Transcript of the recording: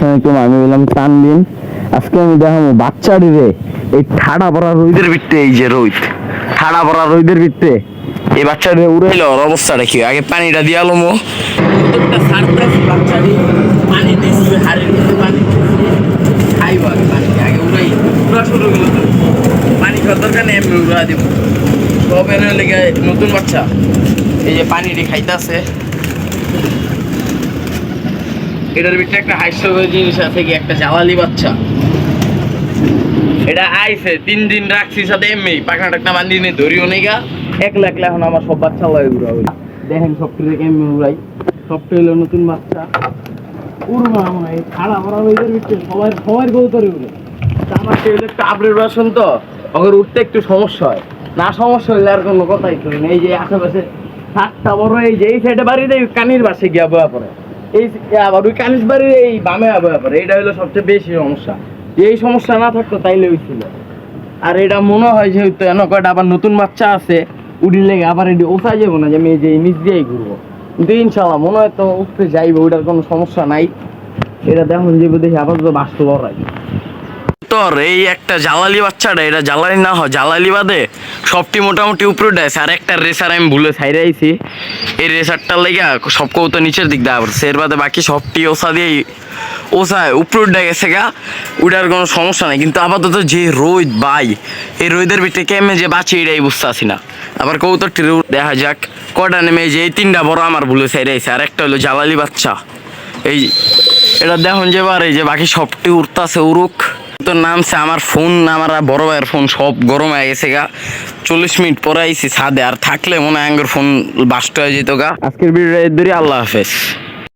আসসালামাইকুম আমি বললাম তানবিন আজকে আমি দেখাবো বাচ্চারি রে এই ঠাডা পড়া রোদের ভিত্তে, এই যে রোদ, ঠাডা পড়া রোদের ভিত্তে। এই বাচ্চারে উড়াইলো ওর অবস্থাটা কি? আগে পানিটা দিয়ে আলো মো পানি পানি পানি আগে উড়াই। উড়া শুরু পানি খাওয়ার দরকার নেই এমনি উড়া নতুন বাচ্চা। এই যে পানিটি খাইতেছে। এটার ভিতরে একটা হাস্যকর জিনিস আছে কি? একটা জ্বালালি বাচ্চা। এটা আইছে, তিন দিন রাখছি সাথে এমনি। পাখনা টাকনা বান্ধি নিয়ে ধরিও নেই গা। একলা একলা এখন আমার সব বাচ্চা লাগে উড়া উড়ি দেখেন সবটি কেমনি উড়াই সবটি হলো নতুন বাচ্চা। উড়বা আমার এই খাড়া ভরা ওইদের ভিতরে সবার সবার গৌতরে উড়ে। তা আমার টেবিলে একটু আপডেট ভার্সন তো। ওদের উঠতে একটু সমস্যা হয়। না সমস্যা হইলে আর কোনো কথাই না। এই যে আশেপাশে সাতটা বড় এই যে, এই সাইডে বাড়ি দেয় কানির বাসে গিয়া বয়া পড়ে। এই আবার ওই কানিস বাড়ির এই বামে ব্যাপারে এটা হলো সবচেয়ে বেশি সমস্যা। এই সমস্যা না থাকতো তাইলে হইছিল। আর এটা মনে হয় যেহেতু এন কয়টা আবার নতুন বাচ্চা আছে উড়ি লেগে আবার এটি ওসা যাব না, যে আমি যে নিচ দিয়েই ঘুরবো। কিন্তু ইনশাল্লাহ মনে হয় তো উঠতে যাইবো, ওইটার কোনো সমস্যা নাই। এটা দেখুন যে দেখি আবার তো বাস্তব হয় তোর এই একটা জ্বালালি বাচ্চাটা, এটা জ্বালালি না হয়, জ্বালালি বাদে সবটি মোটামুটি উপরে দেয় আর একটা রেসার আমি ভুলে ছাইরে আইছি। এই রেসারটার লেগে সব কৌতো নিচের দিক দেওয়া পড়ছে এর বাদে বাকি সবটি ওসা দিয়েই ওসায় উপরে উঠে গেছে গা। উঠার কোনো সমস্যা নেই। কিন্তু আপাতত যে রোদ বাই এই রোদের ভিতরে কেমনে যে বাঁচি এটাই বুঝতে আসি না। আবার কৌতরটি দেখা যাক, কটা নেমে যে এই তিনটা বড় আমার ভুলে ছাইরে আইছে। আর একটা হলো জ্বালালি বাচ্চা। এই, এটা দেখুন যে এই যে বাকি সবটি উঠতাছে উড়ুক। তো নামছে আমার ফোন, আমার বড় ভাইয়ের ফোন সব গরম হয়ে গেছে গা। চল্লিশ মিনিট পরে আইছি ছাদে, আর থাকলে মনে হয় ফোন বাস্ট হয়ে যেত গা। আজকের ভিডিও আল্লাহ হাফেজ।